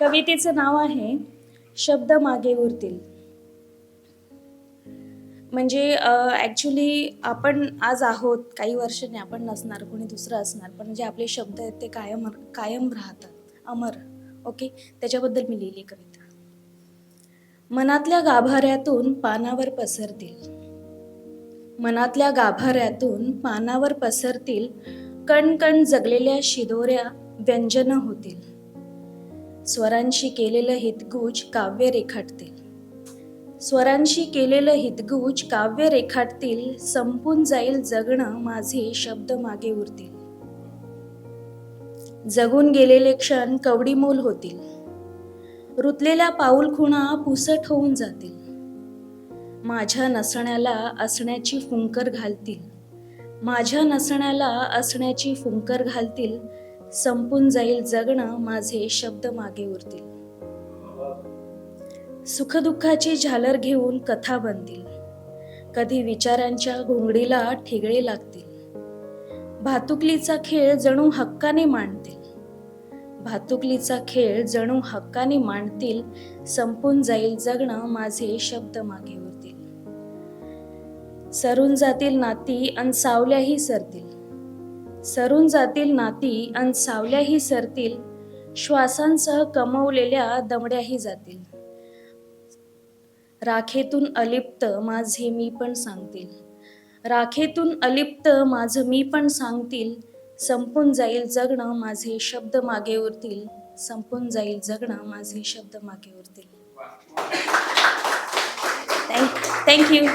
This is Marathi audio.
कवितेचं नाव आहे शब्द मागे उरतील. म्हणजे ॲक्च्युली आपण आज आहोत काही वर्षांनी आपण नसणार कोणी दुसरं असणार पण जे आपले शब्द आहेत ते कायम कायम राहतात. अमर ओके त्याच्याबद्दल मी लिहिली कविता. मनातल्या गाभाऱ्यातून पानावर पसरतील. मनातल्या गाभाऱ्यातून पानावर पसरतील कण कण जगलेल्या शिदोऱ्या व्यंजनं होतील. स्वरांशी केलेलं हितगुज काव्य रेखाटतील. स्वरांशी केलेलं हितगुज काव्य रेखाटतील संपून जाईल जगणं माझे शब्द मागे उरतील. जगून गेलेले क्षण कवडीमोल होतील. रुतलेल्या पाऊल खुणा पुसट होऊन जातील. माझ्या नसण्याला असण्याची फुंकर घालतील. माझ्या नसण्याला असण्याची फुंकर घालतील संपून जाईल जगणं माझे शब्द मागे उरतील. सुखदुःखाची झालर घेऊन कथा बनतील. कधी विचारांच्या घोंगडीला ठिगळे लागतील. भातुकलीचा खेळ जणू हक्काने मांडतील. भातुकलीचा खेळ जणू हक्काने मांडतील. संपून जाईल जगणं माझे शब्द मागे उरतील. सरून जातील नाती अन सावल्याही सरतील. सरून जातील नाती अन सावल्याही सरतील. श्वासांसह कमवलेल्या दमड्याही जातील. राखेतून अलिप्त माझे मी पण सांगतील. राखेतून अलिप्त माझं मी पण सांगतील. संपून जाईल जगणं माझे शब्द मागे उरतील. संपून जाईल जगणं माझे शब्द मागे उरतील. Thank thank you